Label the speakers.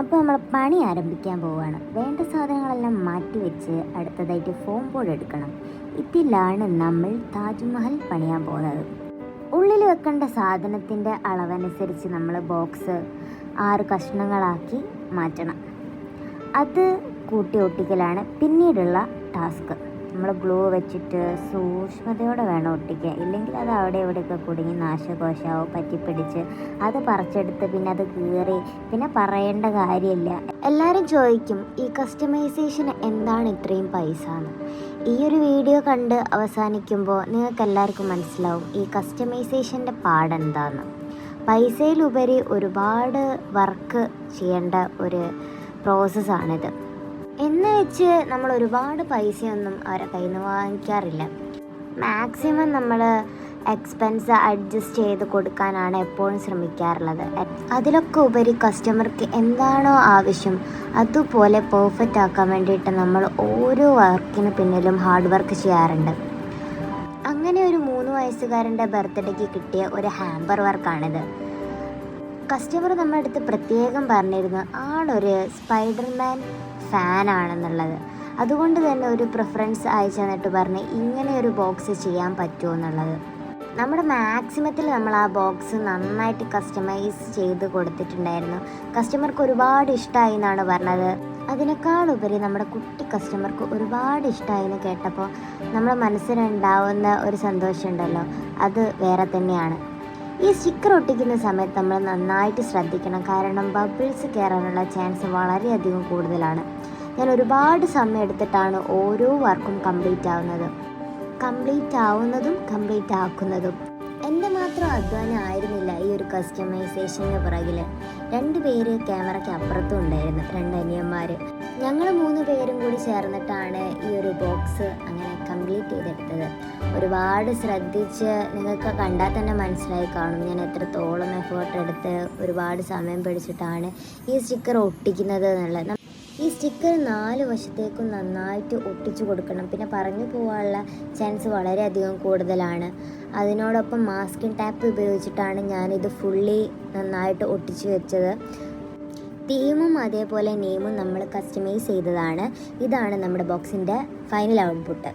Speaker 1: അപ്പോൾ നമ്മൾ പണി ആരംഭിക്കാൻ പോവുകയാണ് വേണ്ട സാധനങ്ങളെല്ലാം മാറ്റി വെച്ച് അടുത്തതായിട്ട് ഫോം ബോർഡ് എടുക്കണം. ഇതിലാണ് നമ്മൾ താജ്മഹൽ പണിയാൻ പോകുന്നത് ഉള്ളിൽ വെക്കേണ്ട സാധനത്തിന്റെ അളവനുസരിച്ച് നമ്മൾ ബോക്സ് ആറ് കഷ്ണങ്ങളാക്കി മാറ്റണം. അത് കൂട്ടി ഒട്ടിക്കലാണ് പിന്നീടുള്ള ടാസ്ക് നമ്മൾ ഗ്ലൂ വെച്ചിട്ട് സൂക്ഷ്മതയോടെ വേണം ഒട്ടിക്കാൻ. ഇല്ലെങ്കിൽ അത് അവിടെ ഇവിടെയൊക്കെ കുടുങ്ങി നാശകോശാവോ പറ്റിപ്പിടിച്ച് അത് പറിച്ചെടുത്ത് പിന്നെ അത് കീറി പിന്നെ പറയേണ്ട കാര്യമില്ല. എല്ലാവരും ചോദിക്കും ഈ കസ്റ്റമൈസേഷൻ എന്താണ് ഇത്രയും പൈസ എന്ന് ഈ ഒരു വീഡിയോ കണ്ട് അവസാനിക്കുമ്പോൾ നിങ്ങൾക്ക് എല്ലാവർക്കും മനസ്സിലാവും ഈ കസ്റ്റമൈസേഷന്റെ പാടെന്താന്ന്. പൈസയിലുപരി ഒരുപാട് വർക്ക് ചെയ്യേണ്ട ഒരു പ്രോസസ്സാണിത് എന്ന് വെച്ച് നമ്മൾ ഒരുപാട് പൈസയൊന്നും അവരെ കയ്യിൽ നിന്ന് വാങ്ങിക്കാറില്ല. മാക്സിമം നമ്മൾ എക്സ്പെൻസ് അഡ്ജസ്റ്റ് ചെയ്ത് കൊടുക്കാനാണ് എപ്പോഴും ശ്രമിക്കാറുള്ളത്. അതിലൊക്കെ ഉപരി കസ്റ്റമർക്ക് എന്താണോ ആവശ്യം അതുപോലെ പെർഫെക്റ്റ് ആക്കാൻ വേണ്ടിയിട്ട് നമ്മൾ ഓരോ വർക്കിന് പിന്നിലും ഹാർഡ് വർക്ക് ചെയ്യാറുണ്ട്. അങ്ങനെ ഒരു മൂന്ന് വയസ്സുകാരന്റെ ബർത്ത്ഡേക്ക് കിട്ടിയ ഒരു ഹാമ്പർ വർക്കാണിത് കസ്റ്റമർ നമ്മുടെ അടുത്ത് പ്രത്യേകം പറഞ്ഞിരുന്നു ആളൊരു സ്പൈഡർമാൻ ഫാനാണെന്നുള്ളത്. അതുകൊണ്ട് തന്നെ ഒരു പ്രിഫറൻസ് അയച്ചു തന്നിട്ട് പറഞ്ഞ് ഇങ്ങനെ ഒരു ബോക്സ് ചെയ്യാൻ പറ്റുമോ എന്നുള്ളത്. നമ്മുടെ മാക്സിമത്തിൽ നമ്മൾ ആ ബോക്സ് നന്നായിട്ട് കസ്റ്റമൈസ് ചെയ്ത് കൊടുത്തിട്ടുണ്ടായിരുന്നു. കസ്റ്റമർക്ക് ഒരുപാട് ഇഷ്ടമായി എന്നാണ് പറഞ്ഞത്. അതിനേക്കാളുപരി നമ്മുടെ കുട്ടി കസ്റ്റമർക്ക് ഒരുപാട് ഇഷ്ടമായി എന്ന് കേട്ടപ്പോൾ നമ്മുടെ മനസ്സിനുണ്ടാവുന്ന ഒരു സന്തോഷമുണ്ടല്ലോ. അത് വേറെ തന്നെയാണ്. ഈ സ്റ്റിക്കർ ഒട്ടിക്കുന്ന സമയത്ത് നമ്മൾ നന്നായിട്ട് ശ്രദ്ധിക്കണം. കാരണം ബബിൾസ് കയറാനുള്ള ചാൻസ് വളരെയധികം കൂടുതലാണ്. ഞാൻ ഒരുപാട് സമയം എടുത്തിട്ടാണ് ഓരോ വർക്കും കംപ്ലീറ്റ് ആവുന്നത്. കംപ്ലീറ്റ് ആവുന്നതും കംപ്ലീറ്റ് ആക്കുന്നതും. എന്റെ മാത്രം അധ്വാനം ആയിരുന്നില്ല ഈ ഒരു കസ്റ്റമൈസേഷന് പുറകിൽ രണ്ട് പേര് ക്യാമറയ്ക്ക് അപ്പുറത്തും ഉണ്ടായിരുന്നു രണ്ട് അനിയന്മാർ ഞങ്ങൾ മൂന്ന് പേരും കൂടി ചേർന്നിട്ടാണ് ഈ ഒരു ബോക്സ് അങ്ങനെ കംപ്ലീറ്റ് ചെയ്തെടുത്തത്. ഒരുപാട് ശ്രദ്ധിച്ച് നിങ്ങൾക്ക് കണ്ടാൽ തന്നെ മനസ്സിലായി കാണും. ഞാൻ എത്രത്തോളം എഫേർട്ട് എടുത്ത് ഒരുപാട് സമയം പിടിച്ചിട്ടാണ് ഈ സ്റ്റിക്കർ ഒട്ടിക്കുന്നത് എന്നുള്ളത്. ഈ സ്റ്റിക്കർ നാല് വശത്തേക്കും നന്നായിട്ട് ഒട്ടിച്ചു കൊടുക്കണം. പിന്നെ പറഞ്ഞു പോകാനുള്ള ചാൻസ് വളരെയധികം കൂടുതലാണ്. അതിനോടൊപ്പം മാസ്കിൻ ടാപ്പ് ഉപയോഗിച്ചിട്ടാണ് ഞാനിത് ഫുള്ളി നന്നായിട്ട് ഒട്ടിച്ചു വെച്ചത്. തീമും അതേപോലെ നെയിമും നമ്മൾ കസ്റ്റമൈസ് ചെയ്തതാണ്. ഇതാണ് നമ്മുടെ ബോക്സിന്റെ ഫൈനൽ ഔട്ട്പുട്ട്